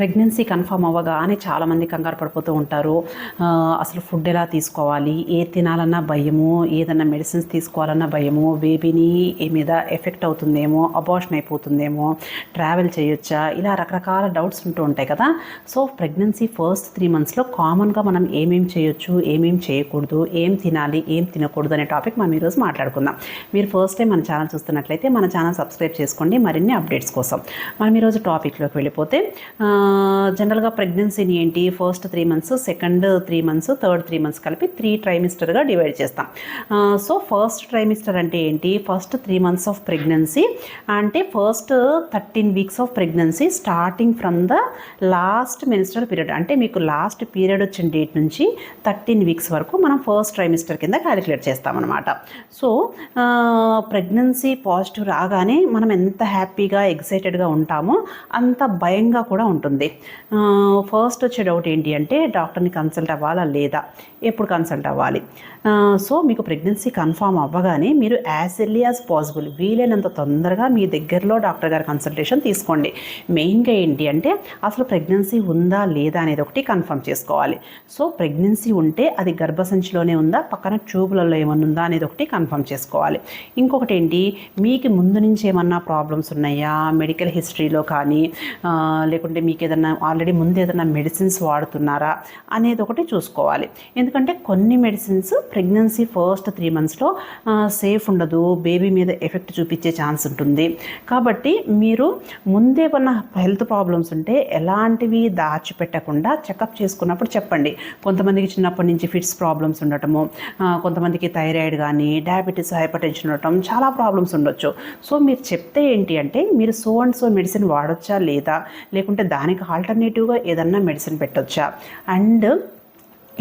Pregnancy confirm అవ్వగానే చాలామంది కంగారు పడిపోతూ ఉంటారు. అసలు ఫుడ్ ఎలా తీసుకోవాలి? ఏ తినాలన్నా భయము? ఏదన్నా మెడిసిన్స్ తీసుకోవాలన్నా భయము? బేబీని ఏ మీద ఎఫెక్ట్ అవుతుందేమో? అబార్షన్ అయిపోతుందేమో? ట్రావెల్ చేయొచ్చా? ఇలా రకరకాల డౌట్స్ ఉంటూ ఉంటాయి కదా. సో ప్రెగ్నెన్సీ ఫస్ట్ త్రీ మంత్స్లో కామన్గా మనం ఏమేం చేయొచ్చు? ఏమేం చేయకూడదు? ఏం తినాలి? ఏం తినకూడదు అనే టాపిక్ మనం ఈరోజు మాట్లాడుకుందాం. మీరు ఫస్ట్ టైం మన ఛానల్ చూస్తున్నట్లయితే మన ఛానల్ సబ్స్క్రైబ్ చేసుకోండి. మరిన్ని అప్డేట్స్ కోసం. మనం ఈరోజు టాపిక్లోకి వెళ్ళిపోతే జనరల్గా ప్రెగ్నెన్సీని ఏంటి? First three months second three months third three months కలిపి త్రీ ట్రైమిస్టర్గా డివైడ్ చేస్తాం. సో ఫస్ట్ ట్రైమిస్టర్ అంటే ఏంటి? First three months of pregnancy అంటే first thirteen weeks of pregnancy starting from the last menstrual period. అంటే మీకు లాస్ట్ పీరియడ్ వచ్చిన date నుంచి థర్టీన్ వీక్స్ వరకు మనం ఫస్ట్ ట్రైమిస్టర్ కింద క్యాలిక్యులేట్ చేస్తామన్నమాట. సో ప్రెగ్నెన్సీ పాజిటివ్ రాగానే మనం ఎంత హ్యాపీగా ఎగ్జైటెడ్గా ఉంటామో అంత భయంగా కూడా ఉంటుంది. ఫస్ట్ వచ్చే డౌట్ ఏంటి అంటే డాక్టర్ని కన్సల్ట్ అవ్వాలా లేదా? ఎప్పుడు కన్సల్ట్ అవ్వాలి? సో మీకు ప్రెగ్నెన్సీ కన్ఫామ్ అవ్వగానే మీరు యాజ్ ఎర్లీ యాజ్ పాసిబుల్ వీలైనంత తొందరగా మీ దగ్గరలో డాక్టర్ గారి కన్సల్టేషన్ తీసుకోండి. మెయిన్గా ఏంటి అంటే అసలు ప్రెగ్నెన్సీ ఉందా లేదా అనేది ఒకటి కన్ఫర్మ్ చేసుకోవాలి. సో ప్రెగ్నెన్సీ ఉంటే అది గర్భసంచిలోనే ఉందా పక్కన ట్యూబ్లలో ఏమన్నా ఉందా అనేది ఒకటి కన్ఫర్మ్ చేసుకోవాలి. ఇంకొకటి ఏంటి మీకు ముందు నుంచి ఏమన్నా ప్రాబ్లమ్స్ ఉన్నాయా? మెడికల్ హిస్టరీలో కానీ లేకుంటే మీకు ఏదైనా ఆల్రెడీ ముందు ఏదైనా మెడిసిన్స్ వాడుతున్నారా అనేది ఒకటి చూసుకోవాలి. ఎందుకంటే కొన్ని మెడిసిన్స్ ప్రెగ్నెన్సీ ఫస్ట్ త్రీ మంత్స్లో సేఫ్ ఉండదు బేబీ మీద ఎఫెక్ట్ చూపించే ఛాన్స్ ఉంటుంది. కాబట్టి మీరు ముందే ఉన్న హెల్త్ ప్రాబ్లమ్స్ ఉంటే ఎలాంటివి దాచిపెట్టకుండా చెకప్ చేసుకున్నప్పుడు చెప్పండి. కొంతమందికి చిన్నప్పటి నుంచి ఫిట్స్ ప్రాబ్లమ్స్ ఉండటము కొంతమందికి థైరాయిడ్ కానీ డయాబెటీస్ హైపర్ టెన్షన్ ఉండటం చాలా ప్రాబ్లమ్స్ ఉండొచ్చు. సో మీరు చెప్తే ఏంటి అంటే మీరు సో అండ్ సో మెడిసిన్ వాడొచ్చా లేదా? లేకుంటే దాని దానికి ఆల్టర్నేటివ్గా ఏదన్నా మెడిసిన్ పెట్టొచ్చా? అండ్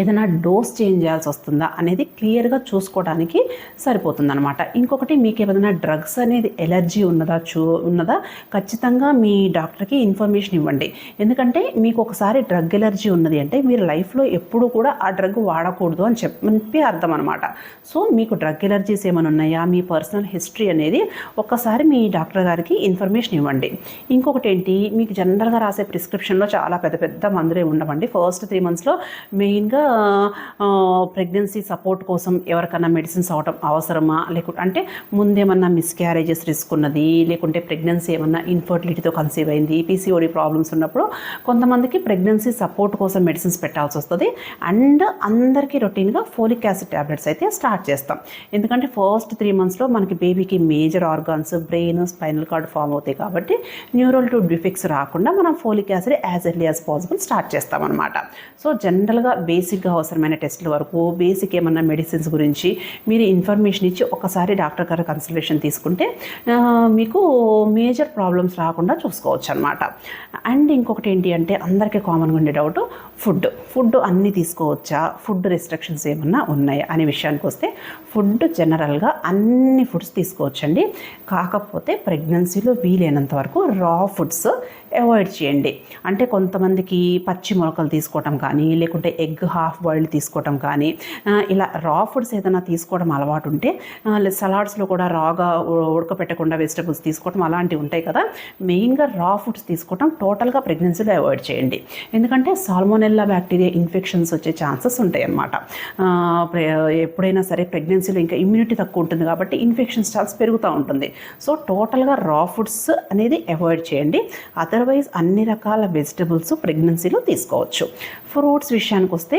ఏదైనా డోస్ చేంజ్ చేయాల్సి వస్తుందా అనేది క్లియర్గా చూసుకోవడానికి సరిపోతుందన్నమాట. ఇంకొకటి మీకు ఏదైనా డ్రగ్స్ అనేది ఎలర్జీ ఉన్నదా చూ ఉన్నదా ఖచ్చితంగా మీ డాక్టర్కి ఇన్ఫర్మేషన్ ఇవ్వండి. ఎందుకంటే మీకు ఒకసారి డ్రగ్ ఎలర్జీ ఉన్నది అంటే మీరు లైఫ్లో ఎప్పుడు కూడా ఆ డ్రగ్ వాడకూడదు అని చెప్పి అర్థం అనమాట సో మీకు డ్రగ్ ఎలర్జీస్ ఏమైనా ఉన్నాయా? మీ పర్సనల్ హిస్టరీ అనేది ఒక్కసారి మీ డాక్టర్ గారికి ఇన్ఫర్మేషన్ ఇవ్వండి. ఇంకొకటి ఏంటి? మీకు జనరల్గా రాసే ప్రిస్క్రిప్షన్లో చాలా పెద్ద పెద్ద మందులే ఉండవండి. ఫస్ట్ త్రీ మంత్స్లో మెయిన్గా ప్రెగ్నెన్సీ సపోర్ట్ కోసం ఎవరికైనా మెడిసిన్స్ అవటం అవసరమా? లేకుంటే అంటే ముందేమన్నా మిస్క్యారేజెస్ రిస్క్ ఉన్నది లేకుంటే ప్రెగ్నెన్సీ ఏమన్నా ఇన్ఫర్టిలిటీతో కన్సీవ్ అయింది పీసీఓడి ప్రాబ్లమ్స్ ఉన్నప్పుడు కొంతమందికి ప్రెగ్నెన్సీ సపోర్ట్ కోసం మెడిసిన్స్ పెట్టాల్సి వస్తుంది. అండ్ అందరికీ రొటీన్గా ఫోలిక్ యాసిడ్ ట్యాబ్లెట్స్ అయితే స్టార్ట్ చేస్తాం. ఎందుకంటే ఫస్ట్ త్రీ మంత్స్లో మనకి బేబీకి major organs brain spinal cord form అవుతాయి కాబట్టి న్యూరల్ టు డిఫెక్ట్స్ రాకుండా మనం folic acid as early as possible start చేస్తామన్నమాట. సో జనరల్గా బేస్ బేసిక్గా అవసరమైన టెస్ట్ల వరకు బేసిక్ ఏమన్నా మెడిసిన్స్ గురించి మీరు ఇన్ఫర్మేషన్ ఇచ్చి ఒకసారి డాక్టర్ గారు కన్సల్టేషన్ తీసుకుంటే మీకు మేజర్ ప్రాబ్లమ్స్ రాకుండా చూసుకోవచ్చు అనమాట అండ్ ఇంకొకటి ఏంటి అంటే అందరికీ కామన్గా ఉండే డౌట్ ఫుడ్. ఫుడ్ అన్నీ తీసుకోవచ్చా? ఫుడ్ రెస్ట్రిక్షన్స్ ఏమన్నా ఉన్నాయా? అనే విషయానికి వస్తే ఫుడ్ జనరల్గా అన్ని ఫుడ్స్ తీసుకోవచ్చండి. కాకపోతే ప్రెగ్నెన్సీలో వీలైనంత వరకు రా ఫుడ్స్ అవాయిడ్ చేయండి. అంటే కొంతమందికి పచ్చి మొలకలు తీసుకోవటం కానీ లేకుంటే ఎగ్ హాఫ్ బాయిల్డ్ తీసుకోవటం కానీ ఇలా రా ఫుడ్స్ ఏదైనా తీసుకోవడం అలవాటు ఉంటే సలాడ్స్లో కూడా రాగా ఉడకపెట్టకుండా వెజిటబుల్స్ తీసుకోవటం అలాంటివి ఉంటాయి కదా మెయిన్గా రా ఫుడ్స్ తీసుకోవటం టోటల్గా ప్రెగ్నెన్సీలో అవాయిడ్ చేయండి. ఎందుకంటే సాల్మోనెల్లా బ్యాక్టీరియా ఇన్ఫెక్షన్స్ వచ్చే ఛాన్సెస్ ఉంటాయి అన్నమాట ఎప్పుడైనా సరే ప్రెగ్నెన్సీలో ఇంకా ఇమ్యూనిటీ తక్కువ ఉంటుంది కాబట్టి ఇన్ఫెక్షన్స్ ఛాన్స్ పెరుగుతూ ఉంటుంది. సో టోటల్గా రా ఫుడ్స్ అనేది అవాయిడ్ చేయండి. అదర్వైజ్ అన్ని రకాల వెజిటబుల్స్ ప్రెగ్నెన్సీలో తీసుకోవచ్చు. ఫ్రూట్స్ విషయానికి వస్తే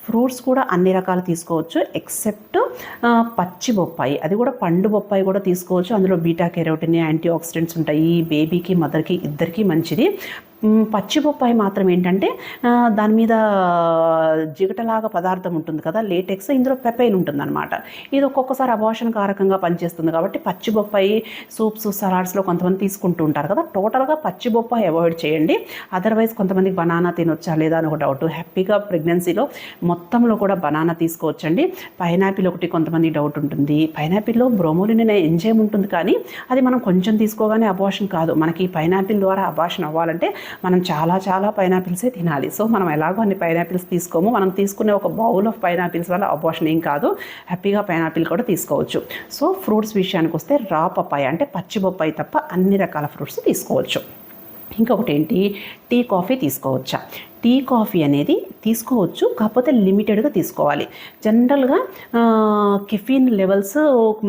ఫ్రూట్స్ కూడా అన్ని రకాలు తీసుకోవచ్చు ఎక్సెప్ట్ పచ్చి బొప్పాయి. అది కూడా పండు బొప్పాయి కూడా తీసుకోవచ్చు. అందులో బీటా కెరోటిన్ యాంటీ ఆక్సిడెంట్స్ ఉంటాయి బేబీకి మదర్కి ఇద్దరికీ మంచిది. పచ్చి బొప్పాయి మాత్రం ఏంటంటే దాని మీద జిగటలాగా పదార్థం ఉంటుంది కదా లేటెక్స్ ఇందులో పెపైన్ ఉంటుందన్నమాట. ఇది ఒక్కొక్కసారి అబార్షన్ కారకంగా పనిచేస్తుంది కాబట్టి పచ్చి బొప్పాయి సూప్స్ సలాడ్స్లో కొంతమంది తీసుకుంటూ ఉంటారు కదా. టోటల్గా పచ్చి బొప్పాయి అవాయిడ్ చేయండి. అదర్వైజ్ కొంతమందికి బనానా తినొచ్చా లేదా అని ఒక డౌట్ హ్యాపీగా ప్రెగ్నెన్సీలో మొత్తంలో కూడా బనానా తీసుకోవచ్చండి. పైనాపిల్ ఒకటి కొంతమంది డౌట్ ఉంటుంది. పైనాపిల్లో బ్రోమోలిన్ అనే ఎంజైమ్ ఉంటుంది కానీ అది మనం కొంచెం తీసుకోగానే అబార్షన్ కాదు. మనకి పైనాపిల్ ద్వారా అబార్షన్ అవ్వాలంటే మనం చాలా చాలా పైనాపిల్సే తినాలి. సో మనం ఎలాగో అన్ని పైనాపిల్స్ తీసుకోము. మనం తీసుకునే ఒక బౌల్ ఆఫ్ పైనాపిల్స్ వల్ల అబార్షన్ ఏం కాదు. హ్యాపీగా పైనాపిల్ కూడా తీసుకోవచ్చు. సో ఫ్రూట్స్ విషయానికి వస్తే రా పప్పాయి అంటే పచ్చి బొప్పాయి తప్ప అన్ని రకాల ఫ్రూట్స్ తీసుకోవచ్చు. ఇంకొకటి ఏంటి? టీ కాఫీ తీసుకోవచ్చా? టీ కాఫీ అనేది తీసుకోవచ్చు. కాకపోతే లిమిటెడ్గా తీసుకోవాలి. జనరల్గా కెఫీన్ లెవెల్స్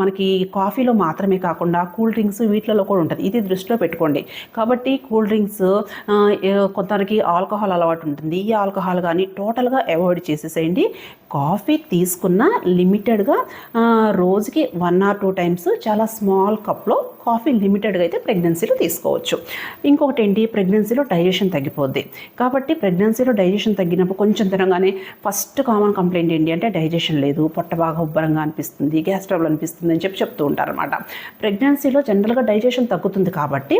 మనకి కాఫీలో మాత్రమే కాకుండా కూల్ డ్రింక్స్ వీటిలలో కూడా ఉంటుంది. ఇది దృష్టిలో పెట్టుకోండి. కాబట్టి కూల్ డ్రింక్స్ కొంతమందికి ఆల్కహాల్ అలవాటు ఉంటుంది. ఈ ఆల్కహాల్ కానీ టోటల్గా అవాయిడ్ చేసేసేయండి. కాఫీ తీసుకున్న లిమిటెడ్గా రోజుకి వన్ ఆర్ టూ టైమ్స్ చాలా స్మాల్ కప్లో కాఫీ లిమిటెడ్గా అయితే ప్రెగ్నెన్సీలో తీసుకోవచ్చు. ఇంకొకటి ఏంటి ప్రెగ్నెన్సీలో డైజెషన్ తగ్గిపోద్ది. కాబట్టి ప్రెగ్నెన్సీలో డైజెషన్ తగ్గినప్పుడు కొంచెం తినగానే ఫస్ట్ కామన్ కంప్లైంట్ ఏంటి అంటే డైజెషన్ లేదు పొట్ట బాగా ఉబ్బరంగా అనిపిస్తుంది గ్యాస్ ట్రబుల్ అనిపిస్తుంది అని చెప్పి చెప్తూ ఉంటారనమాట ప్రెగ్నెన్సీలో జనరల్గా డైజెషన్ తగ్గుతుంది కాబట్టి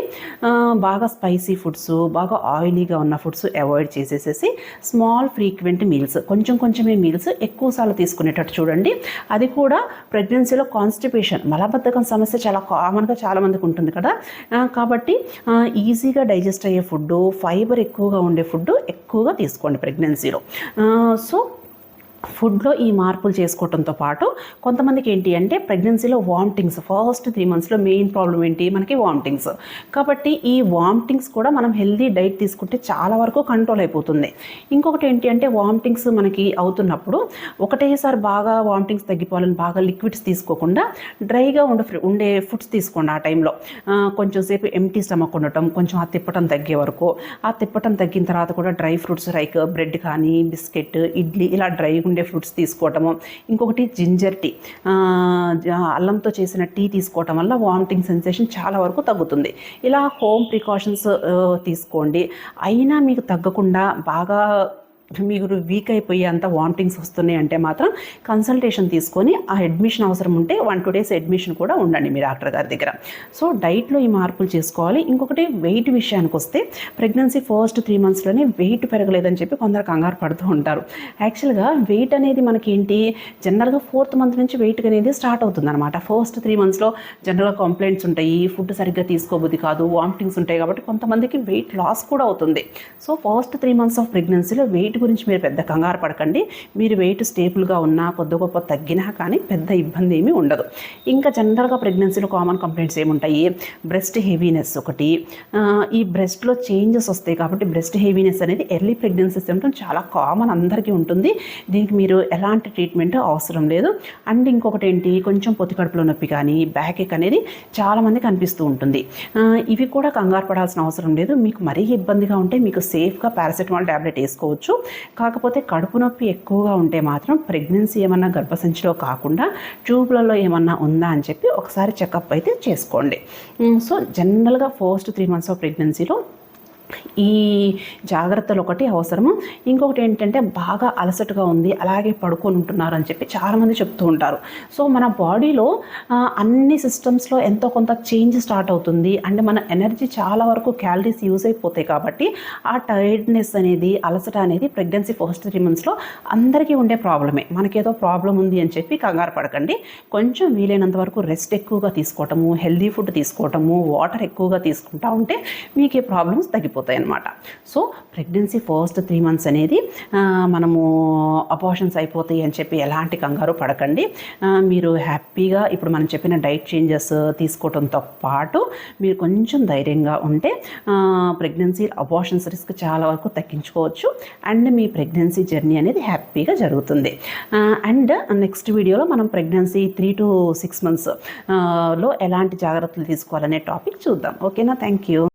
బాగా స్పైసీ ఫుడ్స్ బాగా ఆయిలీగా ఉన్న ఫుడ్స్ అవాయిడ్ చేసేసేసి స్మాల్ ఫ్రీక్వెంట్ మీల్స్ కొంచెం కొంచెమే మీల్స్ ఎక్కువసార్లు తీసుకునేటట్టు చూడండి. అది కూడా ప్రెగ్నెన్సీలో కాన్స్టిపేషన్ మలబద్ధకం సమస్య చాలా కామన్గా చాలామందికి ఉంటుంది కదా. కాబట్టి ఈజీగా డైజెస్ట్ అయ్యే ఫుడ్ ఫైబర్ ఎక్కువగా ఉండే ఫుడ్ ఎక్కువ ఎక్కువగా తీసుకోండి ప్రెగ్నెన్సీలో. సో ఫుడ్లో ఈ మార్పులు చేసుకోవడంతో పాటు కొంతమందికి ఏంటి అంటే ప్రెగ్నెన్సీలో వామిటింగ్స్ ఫస్ట్ త్రీ మంత్స్లో మెయిన్ ప్రాబ్లం ఏంటి? మనకి వామిటింగ్స్. కాబట్టి ఈ వామిటింగ్స్ కూడా మనం హెల్దీ డైట్ తీసుకుంటే చాలా వరకు కంట్రోల్ అయిపోతుంది. ఇంకొకటి ఏంటి అంటే వామిటింగ్స్ మనకి అవుతున్నప్పుడు ఒకటేసారి బాగా వామిటింగ్స్ తగ్గిపోవాలని బాగా లిక్విడ్స్ తీసుకోకుండా డ్రైగా ఉండే ఫ్రూ- ఉండే ఫుడ్స్ తీసుకోండి ఆ టైంలో. కొంచెం సేపు ఎంటీ స్టమక్ ఉండటం కొంచెం ఆ తిప్పటం తగ్గే వరకు. ఆ తిప్పటం తగ్గిన తర్వాత కూడా డ్రై ఫ్రూట్స్ లైక్ బ్రెడ్ కానీ బిస్కెట్ ఇడ్లీ ఇలా డ్రై ఉండే ఫ్రూట్స్ తీసుకోవటము. ఇంకొకటి జింజర్ టీ. అల్లంతో చేసిన టీ తీసుకోవటం వల్ల వామిటింగ్ సెన్సేషన్ చాలా వరకు తగ్గుతుంది. ఇలా హోమ్ ప్రికాషన్స్ తీసుకోండి. అయినా మీకు తగ్గకుండా బాగా మీరు వీక్ అయిపోయి అంత వామిటింగ్స్ వస్తున్నాయి అంటే మాత్రం కన్సల్టేషన్ తీసుకొని ఆ అడ్మిషన్ అవసరం ఉంటే వన్ టూ డేస్ అడ్మిషన్ కూడా ఉండండి మీ డాక్టర్ గారి దగ్గర. సో డైట్లో ఈ మార్పులు చేసుకోవాలి. ఇంకొకటి వెయిట్ విషయానికి వస్తే ప్రెగ్నెన్సీ ఫస్ట్ త్రీ మంత్స్లోనే వెయిట్ పెరగలేదని చెప్పి కొందరు కంగారు పడుతూ ఉంటారు. యాక్చువల్గా వెయిట్ అనేది మనకి ఏంటి జనరల్గా ఫోర్త్ మంత్ నుంచి వెయిట్ అనేది స్టార్ట్ అవుతుంది అనమాట ఫస్ట్ త్రీ మంత్స్లో జనరల్గా కంప్లైంట్స్ ఉంటాయి. ఫుడ్ సరిగ్గా తీసుకోబుద్ది కాదు. వామిటింగ్స్ ఉంటాయి కాబట్టి కొంతమందికి వెయిట్ లాస్ కూడా అవుతుంది. So first three months of ప్రెగ్నెన్సీలో వెయిట్ గురించి మీరు పెద్ద కంగారు పడకండి. మీరు వెయిట్ స్టేబుల్గా ఉన్నా కొద్ది గొప్ప తగ్గినా కానీ పెద్ద ఇబ్బంది ఏమీ ఉండదు. ఇంకా జనరల్గా ప్రెగ్నెన్సీలో కామన్ కంప్లైంట్స్ ఏముంటాయి? బ్రెస్ట్ హెవీనెస్ ఒకటి. ఈ బ్రెస్ట్లో చేంజెస్ వస్తాయి కాబట్టి బ్రెస్ట్ హెవీనెస్ అనేది ఎర్లీ ప్రెగ్నెన్సీ సిమ్టమ్ చాలా కామన్ అందరికీ ఉంటుంది. దీనికి మీరు ఎలాంటి ట్రీట్మెంట్ అవసరం లేదు. అండ్ ఇంకొకటి ఏంటి కొంచెం పొత్తి కడుపులో నొప్పి కానీ బ్యాక్ ఎక్ అనేది చాలామందికి అనిపిస్తూ ఉంటుంది. ఇవి కూడా కంగారు పడాల్సిన అవసరం లేదు. మీకు మరీ ఇబ్బందిగా ఉంటే మీకు సేఫ్గా పారాసెటమాల్ ట్యాబ్లెట్ వేసుకోవచ్చు. కాకపోతే కడుపు నొప్పి ఎక్కువగా ఉంటే మాత్రం ప్రెగ్నెన్సీ ఏమన్నా గర్భసంచిలో కాకుండా ట్యూబ్లలో ఏమన్నా ఉందా అని చెప్పి ఒకసారి చెకప్ అయితే చేసుకోండి. సో జనరల్గా ఫస్ట్ త్రీ మంత్స్ ఆఫ్ ప్రెగ్నెన్సీలో ఈ జాగ్రత్తలు ఒకటి అవసరము. ఇంకొకటి ఏంటంటే బాగా అలసటగా ఉంది అలాగే పడుకొని ఉంటున్నారు అని చెప్పి చాలామంది చెప్తూ ఉంటారు. సో మన బాడీలో అన్ని సిస్టమ్స్లో ఎంతో కొంత చేంజ్ స్టార్ట్ అవుతుంది. అండ్ మన ఎనర్జీ చాలా వరకు క్యాలరీస్ యూజ్ అయిపోతాయి కాబట్టి ఆ టైర్డ్నెస్ అనేది అలసట అనేది ప్రెగ్నెన్సీ ఫస్ట్ త్రీ మంత్స్లో అందరికీ ఉండే ప్రాబ్లమే. మనకేదో ప్రాబ్లం ఉంది అని చెప్పి కంగారు పడకండి. కొంచెం వీలైనంత వరకు రెస్ట్ ఎక్కువగా తీసుకోవటము హెల్దీ ఫుడ్ తీసుకోవటము వాటర్ ఎక్కువగా తీసుకుంటా ఉంటే మీకు ఈ ప్రాబ్లమ్స్ తగ్గిపోతాయి. అనమాట so pregnancy first three months అనేది మనము అపోషన్స్ అయిపోతాయి అని చెప్పి ఎలాంటి కంగారు పడకండి. మీరు హ్యాపీగా ఇప్పుడు మనం చెప్పిన డైట్ చేంజెస్ తీసుకోవడంతో పాటు మీరు కొంచెం ధైర్యంగా ఉంటే ప్రెగ్నెన్సీ అపోషన్స్ రిస్క్ చాలా వరకు తగ్గించుకోవచ్చు. అండ్ మీ ప్రెగ్నెన్సీ జర్నీ అనేది హ్యాపీగా జరుగుతుంది. అండ్ నెక్స్ట్ వీడియోలో మనం ప్రెగ్నెన్సీ త్రీ టు సిక్స్ మంత్స్లో ఎలాంటి జాగ్రత్తలు తీసుకోవాలనే టాపిక్ చూద్దాం. ఓకేనా? Thank you.